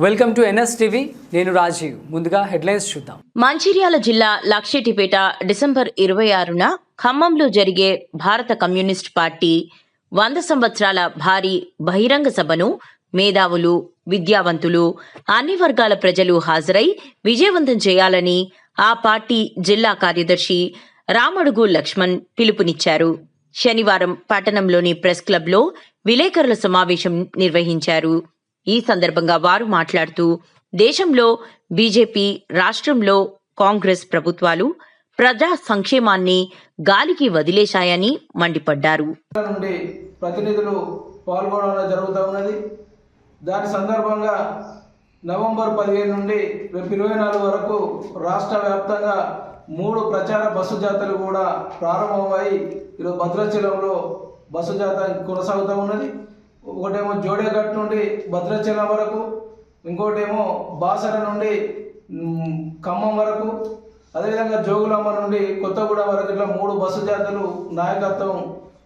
Welcome to NS TV. నేను రాజీవ్. ముందుగా headlines చూద్దాం. మంచిర్యాల జిల్లా లక్షెట్టిపేట డిసెంబర్ ఇరవై ఆరున ఖమ్మంలో జరిగే భారత కమ్యూనిస్ట్ పార్టీ వంద సంవత్సరాల భారీ బహిరంగ సభను మేధావులు విద్యావంతులు అన్ని వర్గాల ప్రజలు హాజరై విజయవంతం చేయాలని ఆ పార్టీ జిల్లా కార్యదర్శి రామడుగు లక్ష్మణ్ పిలుపునిచ్చారు. శనివారం పట్టణంలోని ప్రెస్ క్లబ్లో విలేకరుల సమావేశం నిర్వహించారు. ఈ సందర్భంగా వారు మాట్లాడుతూ దేశంలో బీజేపీ రాష్ట్రంలో కాంగ్రెస్ ప్రభుత్వాలు ప్రజా సంక్షేమాన్ని గాలికి వదిలేశాయని మండిపడ్డారు. నుండి ప్రతినిధులు పాల్గొనడం జరుగుతూ ఉన్నది. దాని సందర్భంగా నవంబర్ పదిహేను నుండి రేపు ఇరవై నాలుగు వరకు రాష్ట్ర వ్యాప్తంగా మూడు ప్రచార బస్సు జాతలు కూడా ప్రారంభమై ఈరోజు భద్రాచలంలో బస్సు జాత కొనసాగుతూ ఉన్నది. ఒకటేమో జోడేఘట్ నుండి భద్రాచలం వరకు ఇంకోటేమో బాసర నుండి ఖమ్మం వరకు అదేవిధంగా జోగులాంబ నుండి కొత్తగూడెం వరకు ఇట్లా మూడు బస్సు జాతరలు నాయకత్వం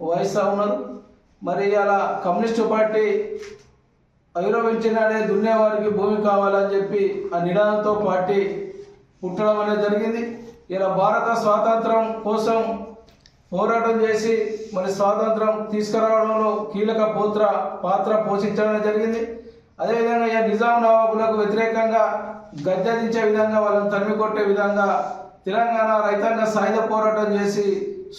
వహిస్తూ ఉన్నారు. మరి అలా కమ్యూనిస్టు పార్టీ ఐరోపించినాడే దున్నేవారికి భూమి కావాలని చెప్పి ఆ నినాదంతో పార్టీ పుట్టడం అనేది జరిగింది. ఇలా భారత స్వాతంత్రం కోసం పోరాటం చేసి మరి స్వాతంత్రం తీసుకురావడంలో కీలక పోత్ర పాత్ర పోషించడం జరిగింది. అదేవిధంగా నిజాం నవాబులకు వ్యతిరేకంగా గద్దెదించే విధంగా వాళ్ళని తరిమి కొట్టే విధంగా తెలంగాణ రైతాంగ సాయుధ పోరాటం చేసి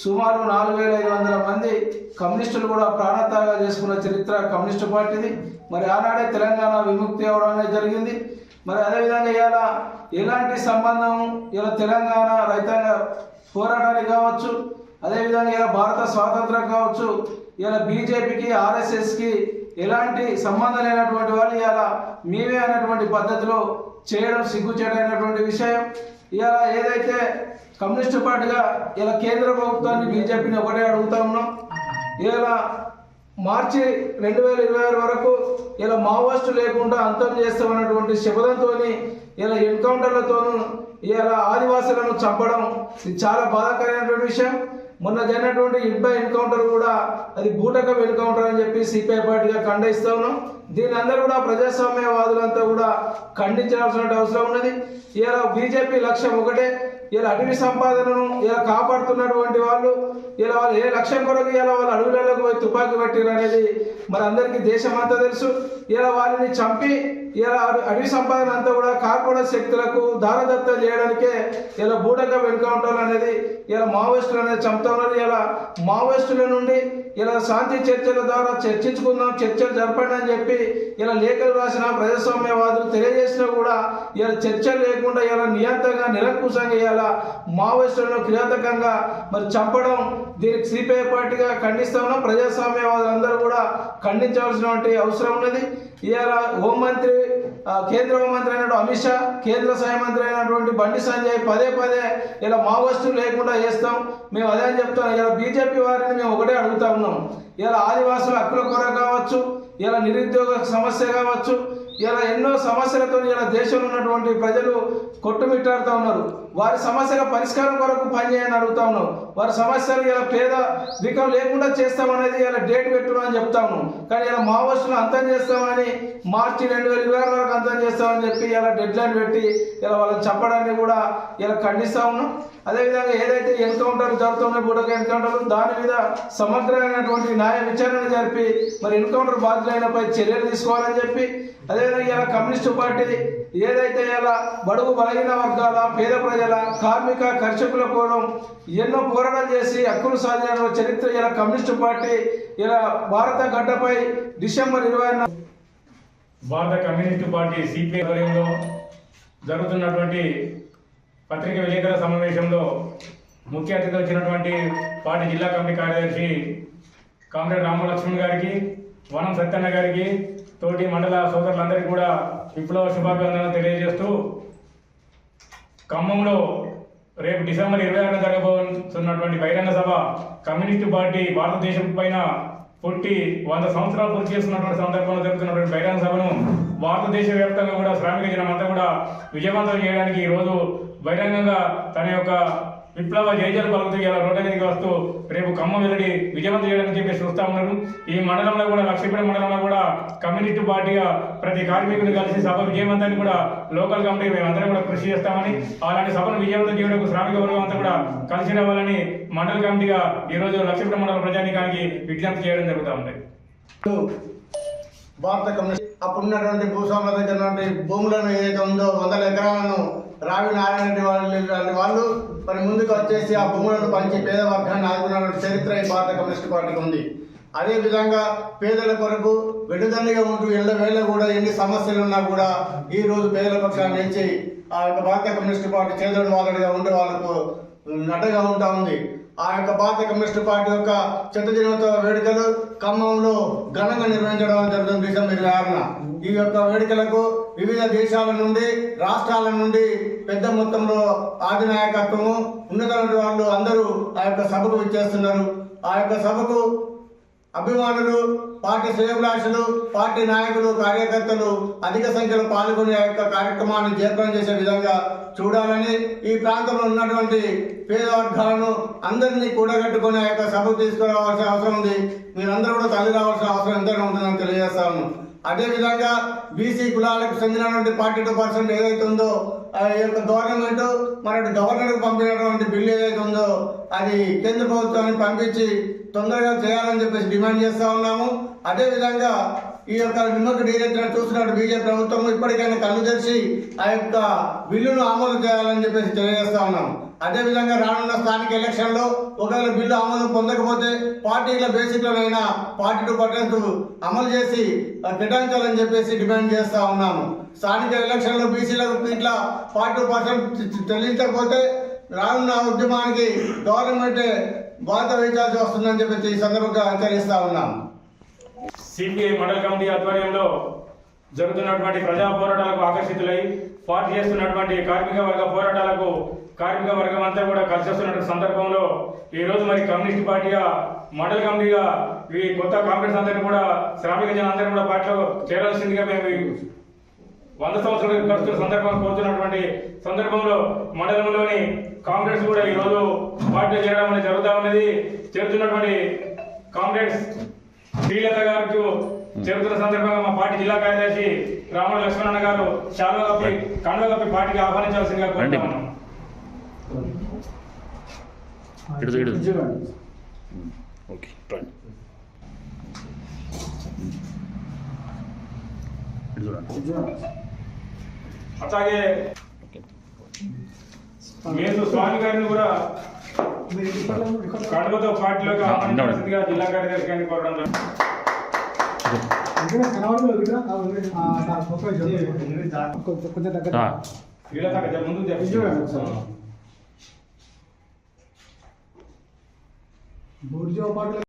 సుమారు నాలుగు వేల ఐదు వందల మంది కమ్యూనిస్టులు కూడా ప్రాణత్యాగం చేసుకున్న చరిత్ర కమ్యూనిస్టు పార్టీది. మరి ఆనాడే తెలంగాణ విముక్తి అవడం జరిగింది. మరి అదేవిధంగా ఇలా ఎలాంటి సంబంధం ఇలా తెలంగాణ రైతాంగ పోరాటానికి కావచ్చు అదేవిధంగా ఇలా భారత స్వాతంత్రం కావచ్చు ఇలా బీజేపీకి ఆర్ఎస్ఎస్కి ఎలాంటి సంబంధం లేనటువంటి వాళ్ళు ఇలా మేమే అనేటువంటి పద్ధతిలో చేయడం సిగ్గుచేటైనటువంటి విషయం. ఇలా ఏదైతే కమ్యూనిస్టు పార్టీగా ఇలా కేంద్ర ప్రభుత్వాన్ని బీజేపీని ఒకటే అడుగుతా ఉన్నాం. ఇలా మార్చి రెండు వేల ఇరవై ఆరు వరకు ఇలా మావోయిస్టు లేకుండా అంతం చేస్తామన్నటువంటి శపథంతో ఇలా ఎన్కౌంటర్లతోనూ ఇలా ఆదివాసులను చంపడం ఇది చాలా బాధాకరమైనటువంటి విషయం. మొన్న జరిగినటువంటి ఇబ్బా ఎన్కౌంటర్ కూడా అది బూటకం ఎన్కౌంటర్ అని చెప్పి సిపిఐ పార్టీగా ఖండిస్తా ఉన్నాం. దీని అందరూ కూడా ప్రజాస్వామ్యవాదులంతా కూడా ఖండించాల్సిన అవసరం ఉన్నది. ఇలా బీజేపీ లక్ష్యం ఒకటే ఇలా అటవీ సంపాదనను ఇలా కాపాడుతున్నటువంటి వాళ్ళు ఇలా వాళ్ళు ఏ లక్ష్యం కొరకు ఇలా వాళ్ళు అడవులలోకి పోయి తుపాకీ పెట్టారు అనేది మరి అందరికీ దేశం అంతా తెలుసు. ఇలా వాళ్ళని చంపి ఇలా అడవి సంపాదన అంతా కూడా కార్పొరేట్ శక్తులకు దారదత్తం చేయడానికే ఇలా బూటక వెనుక ఉంటారు అనేది ఇలా మావోయిస్టులు అనేది చంపుతా ఉన్నారు. ఇలా మావోయిస్టుల నుండి ఇలా శాంతి చర్చల ద్వారా చర్చించుకుందాం చర్చలు జరపండి అని చెప్పి ఇలా లేఖలు రాసిన ప్రజాస్వామ్యవాదులు తెలియజేసినా కూడా ఇలా చర్చలు లేకుండా ఇలా నియంత్రంగా నిరంకుశంగా ఇలా మావోయిస్టులను క్రియాతకంగా మరి చంపడం దీనికి సిపిఐ పార్టీగా ఖండిస్తామన్నా ప్రజాస్వామ్యవాదులు అందరూ కూడా ఖండించవలసినటువంటి అవసరం ఉన్నది. ఇలా హోంమంత్రి కేంద్ర మంత్రి అయినటువంటి అమిత్ షా కేంద్ర సహాయ మంత్రి అయినటువంటి బండి సంజయ్ పదే పదే ఇలా మావోయిస్టులు లేకుండా చేస్తాం. మేము అదే అని చెప్తాం ఇలా బీజేపీ వారిని మేము ఒకటే అడుగుతా ఉన్నాం. ఇలా ఆదివాసుల హక్కుల కొర కావచ్చు ఇలా నిరుద్యోగ సమస్య కావచ్చు ఇలా ఎన్నో సమస్యలతో ఇలా దేశంలో ఉన్నటువంటి ప్రజలు కొట్టుమిట్టాడుతూ ఉన్నారు. వారి సమస్యల పరిష్కారం కొరకు పనిచేయని అడుగుతా ఉన్నాం. వారి సమస్యలు ఇలా పేద వికం లేకుండా చేస్తామనేది ఇలా డేట్ పెట్టున్నామని చెప్తా ఉన్నాం. కానీ ఇలా మావోస్టులు అంతం చేస్తామని మార్చి రెండు వేల ఇరవై వరకు అంతం చేస్తామని చెప్పి ఇలా డెడ్ లైన్ పెట్టి ఇలా వాళ్ళని చెప్పడాన్ని కూడా ఇలా ఖండిస్తా ఉన్నాం. అదేవిధంగా ఏదైతే ఎన్కౌంటర్ జరుగుతున్న బుడక ఎన్కౌంటర్లు దాని మీద సమగ్రమైనటువంటి న్యాయ విచారణ జరిపి మరి ఎన్కౌంటర్ బాధ్యులైనపై చర్యలు తీసుకోవాలని చెప్పి అదేవిధంగా ఇలా కమ్యూనిస్టు పార్టీ ఏదైతే ఇలా బడుగు బలహీన వర్గాల పేద ప్రజల కార్మిక కర్షకుల కోసం ఎన్నో పోరాటాలు చేసి హక్కులు సాధించిన చరిత్ర ఇలా కమ్యూనిస్టు పార్టీ ఇలా భారత గడ్డపై డిసెంబర్ ఇరవై భారత కమ్యూనిస్టు పార్టీ సిపిఐ ఆధ్వర్యంలో జరుగుతున్నటువంటి పత్రిక విలేకరుల సమావేశంలో ముఖ్య అతిథి వచ్చినటువంటి పార్టీ జిల్లా కమిటీ కార్యదర్శి కామ్రేడ్ రామలక్ష్మణ్ గారికి వనం సత్యన్న గారికి తోటి మండల సోదరులందరికీ కూడా విప్లవ శుభాభివందనలు తెలియజేస్తూ ఖమ్మంలో రేపు డిసెంబర్ ఇరవై ఆరున జరగబోతున్నటువంటి బహిరంగ సభ కమ్యూనిస్టు పార్టీ భారతదేశం పైన పుట్టి వంద సంవత్సరాలు పూర్తి చేస్తున్నటువంటి సందర్భంలో జరుగుతున్నటువంటి బహిరంగ సభను భారతదేశ వ్యాప్తంగా కూడా శ్రామిక జనం అంతా కూడా విజయవంతం చేయడానికి ఈ రోజు బహిరంగంగా తన యొక్క విప్లవ జయజలు పలుకుతూ ఇలా రోడ్ల మీదకి వస్తూ రేపు ఖమ్మం వెల్లడి విజయవంతం చేయడానికి చెప్పేసి చూస్తా ఉన్నారు. ఈ మండలంలో కూడా లక్ష్మీపేట మండలంలో కూడా కమ్యూనిటీ పార్టీగా ప్రతి కార్మికుని కలిసి సభ విజయవంతాన్ని కూడా లోకల్ కమిటీ మేమందరం కూడా కృషి చేస్తామని అలాంటి సభను విజయవంతం చేయడానికి శ్రామిక వర్గం అంతా కూడా కలిసి రావాలని మండల కమిటీగా ఈ రోజు మండల ప్రజానికానికి విజ్ఞప్తి చేయడం జరుగుతూ ఉంది. భారత కమ్యూనిస్ట్ అప్పుడున్నటువంటి భూస్వామ్య దగ్గర నుండి భూములను ఏదైతే ఉందో వందల ఎకరాలను రావి నారాయణ రెడ్డి వాళ్ళు వాళ్ళు మరి ముందుకు వచ్చేసి ఆ భూములను పంచి పేద వర్గాన్ని ఆదుకున్న చరిత్ర ఈ భారత కమ్యూనిస్ట్ పార్టీకి ఉంది. అదే విధంగా పేదల కొరకు వెడుదండిగా ఉంటూ ఎల్ల వేళ కూడా ఎన్ని సమస్యలు ఉన్నా కూడా ఈ రోజు పేదల పక్షాన్ని నిలిచి ఆ యొక్క భారత కమ్యూనిస్ట్ పార్టీ చేదోడు వాదడుగా ఉండే వాళ్ళకు నటగా ఉంటా ఉంది. ఆ యొక్క భారత కమ్యూనిస్ట్ పార్టీ యొక్క చెత్త వేడుకలు ఖమ్మంలో ఘనంగా నిర్వహించడం జరుగుతుంది డిసెంబర్ ఇరవై ఆరున. ఈ యొక్క వేడుకలకు వివిధ దేశాల నుండి రాష్ట్రాల నుండి పెద్ద మొత్తంలో ఆధినాయకత్వము ఉన్నతమైన వాళ్ళు అందరూ ఆ యొక్క సభకు విచ్చేస్తున్నారు. ఆ యొక్క సభకు అభిమానులు పార్టీ శ్రేయభిలాషులు పార్టీ నాయకులు కార్యకర్తలు అధిక సంఖ్యలో పాల్గొనే ఆ యొక్క కార్యక్రమాన్ని జయప్రదం చేసే విధంగా చూడాలని ఈ ప్రాంతంలో ఉన్నటువంటి పేద వర్గాలను అందరినీ కూడగట్టుకుని ఆ యొక్క సభకు తీసుకురావాల్సిన అవసరం ఉంది. మీరందరూ కూడా తల్లి రావాల్సిన అవసరం ఎంతగా ఉంటుందని తెలియజేస్తాను అదేవిధంగా బీసీ కులాలకు చెందినటువంటి ఫార్టీ టూ పర్సెంట్ ఏదైతే ఉందో ఆ యొక్క గవర్నమెంట్ మన గవర్నర్కి పంపినటువంటి బిల్లు ఏదైతే ఉందో అది కేంద్ర ప్రభుత్వానికి పంపించి తొందరగా చేయాలని చెప్పేసి డిమాండ్ చేస్తా ఉన్నాము. అదేవిధంగా ఈ యొక్క నిమ్మకు డైరెక్టర్ చూసినట్టు బీజేపీ ప్రభుత్వం ఇప్పటికైనా కళ్ళు తెరిచి ఆ యొక్క బిల్లును అమలు చేయాలని చెప్పేసి తెలియజేస్తా ఉన్నాము. అదేవిధంగా రానున్న స్థానిక ఎలక్షన్లో ఒకవేళ బిల్లు అమలు పొందకపోతే పార్టీల బేసిక్లనైనా పార్టీ టు పర్సెంట్ అమలు చేసి కేటాయించాలని చెప్పేసి డిమాండ్ చేస్తా ఉన్నాము. స్థానిక ఎలక్షన్లో బీసీలకు ఇట్లా ఫార్టీ పర్సెంట్ చెల్లించకపోతే రానున్న ఉద్యమానికి గవర్నమెంట్ బాధ వహించాల్సి వస్తుందని చెప్పేసి ఈ సందర్భంగా హెచ్చరిస్తా ఉన్నాం సిపిఐ మండల కమిటీ ఆధ్వర్యంలో జరుగుతున్నటువంటి ప్రజా పోరాటాలకు ఆకర్షితులై పార్టీ చేస్తున్నటువంటి కార్మిక వర్గ పోరాటాలకు కార్మిక వర్గం అంతా కూడా కలిసి వస్తున్నటువంటి సందర్భంలో ఈ రోజు మరి కమ్యూనిస్ట్ పార్టీగా మండల కమిటీగా ఈ కొత్త కాంగ్రెస్ అందరినీ కూడా శ్రామిక జనం అందరినీ కూడా పార్టీలో చేరాల్సిందిగా మేము వంద సంవత్సరాలు ఖర్చు సందర్భం కోరుతున్నటువంటి సందర్భంలో మండలంలోని కాంగ్రెస్ కూడా ఈ రోజు పార్టీలో చేరడం అనేది జరుగుతూ ఉన్నది. చేరుతున్నటువంటి కాంగ్రెస్ శ్రీలత గారికి చేరుతున్న సందర్భంగా మా పార్టీ జిల్లా కార్యదర్శి రామ లక్ష్మణ గారు చాలా కప్పి కండువ కప్పి పార్టీకి ఆహ్వానించాల్సిందిగా కోరుతున్నాను ఉన్నాం ఇటు ఇటు ఓకే రండి ఇటు చూడండి. అట్లాగే మేసు స్వామి గారిని కూడా కడపతో పార్టీలోకి జిల్లా కార్యదర్శి కోరడం కొంచెం ముందుకు తెప్పించు. भुर्जी पाटला